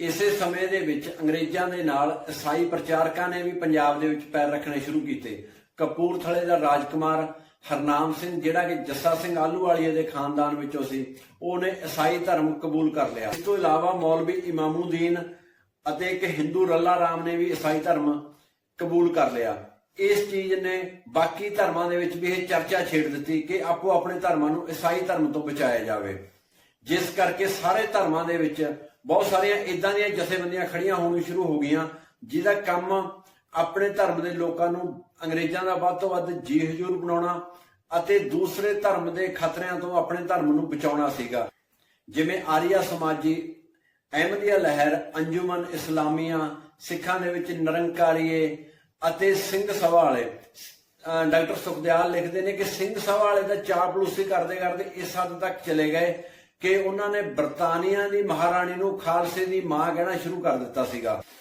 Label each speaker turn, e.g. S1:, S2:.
S1: ਇਸੇ ਸਮੇਂ ਦੇ ਵਿੱਚ ਅੰਗਰੇਜ਼ਾਂ ਦੇ ਨਾਲ ਈਸਾਈ ਪ੍ਰਚਾਰਕਾਂ ਨੇ ਵੀ ਪੰਜਾਬ ਦੇ ਵਿੱਚ ਪੈਰ ਰੱਖਣੇ ਸ਼ੁਰੂ ਕੀਤੇ। ਕਪੂਰਥਲੇ ਦਾ ਰਾਜਕੁਮਾਰ ਹਰਨਾਮ ਸਿੰਘ, ਜਿਹੜਾ ਕਿ ਜੱਸਾ ਸਿੰਘ ਆਲੂਵਾਲੀਏ ਦੇ ਖਾਨਦਾਨ ਵਿੱਚੋਂ ਸੀ, ਉਹਨੇ ਈਸਾਈ ਧਰਮ ਕਬੂਲ ਕਰ ਲਿਆ। ਇਸ ਤੋਂ ਇਲਾਵਾ ਮੌਲਵੀ ਇਮਾਮੂਦੀਨ ਅਤੇ ਇੱਕ ਹਿੰਦੂ ਰੱਲਾ ਰਾਮ ਨੇ ਵੀ ਈਸਾਈ ਧਰਮ ਕਬੂਲ ਕਰ ਲਿਆ। ਇਸ ਚੀਜ਼ ਨੇ ਬਾਕੀ ਧਰਮਾਂ ਦੇ ਵਿੱਚ ਵੀ ਇਹ ਚਰਚਾ ਛੇੜ ਦਿੱਤੀ ਕਿ ਆਪੋ ਆਪਣੇ ਧਰਮਾਂ ਨੂੰ ਈਸਾਈ ਧਰਮ ਤੋਂ ਬਚਾਇਆ ਜਾਵੇ। ਜਿਸ ਕਰਕੇ ਸਾਰੇ ਧਰਮਾਂ ਦੇ ਵਿੱਚ ਬਹੁਤ ਸਾਰੀਆਂ ਇਦਾਂ ਦੀਆਂ ਜਥੇਬੰਦੀਆਂ ਖੜੀਆਂ ਹੋਣੀਆਂ ਸ਼ੁਰੂ ਹੋ ਗਈਆਂ, ਜਿਹਦਾ ਕੰਮ ਆਪਣੇ ਧਰਮ ਦੇ ਲੋਕਾਂ ਨੂੰ ਅੰਗਰੇਜ਼ਾਂ ਦਾ ਵੱਧ ਤੋਂ ਵੱਧ ਜੀ ਹਜੂਰ ਬਣਾਉਣਾ ਅਤੇ ਦੂਸਰੇ ਧਰਮ ਦੇ ਖਤਰਿਆਂ ਤੋਂ ਆਪਣੇ ਧਰਮ ਨੂੰ ਬਚਾਉਣਾ ਸੀਗਾ। ਜਿਵੇਂ ਆਰੀਆ ਸਮਾਜੀ ਅਹਿਮਦੀਆ ਲਹਿਰ, ਅੰਜੁਮਨ ਇਸਲਾਮੀਆ, ਸਿੱਖਾਂ ਦੇ ਵਿੱਚ ਨਿਰੰਕਾਰੀਏ ਅਤੇ ਸਿੰਘ ਸਭਾ ਵਾਲੇ, ਅਹ ਡਾਕਟਰ ਸੁਖਦਿਆਲ ਲਿਖਦੇ ਨੇ ਕਿ ਸਿੰਘ ਸਭਾ ਵਾਲੇ ਦਾ ਚਾਪਲੂਸੀ ਕਰਦੇ ਕਰਦੇ ਇਸ ਹੱਦ ਤੱਕ ਚਲੇ ਗਏ ਕਿ ਉਹਨਾਂ ਨੇ ਬਰਤਾਨੀਆ ਦੀ ਮਹਾਰਾਣੀ ਨੂੰ ਖਾਲਸੇ ਦੀ ਮਾਂ ਕਹਿਣਾ ਸ਼ੁਰੂ ਕਰ ਦਿੱਤਾ ਸੀਗਾ।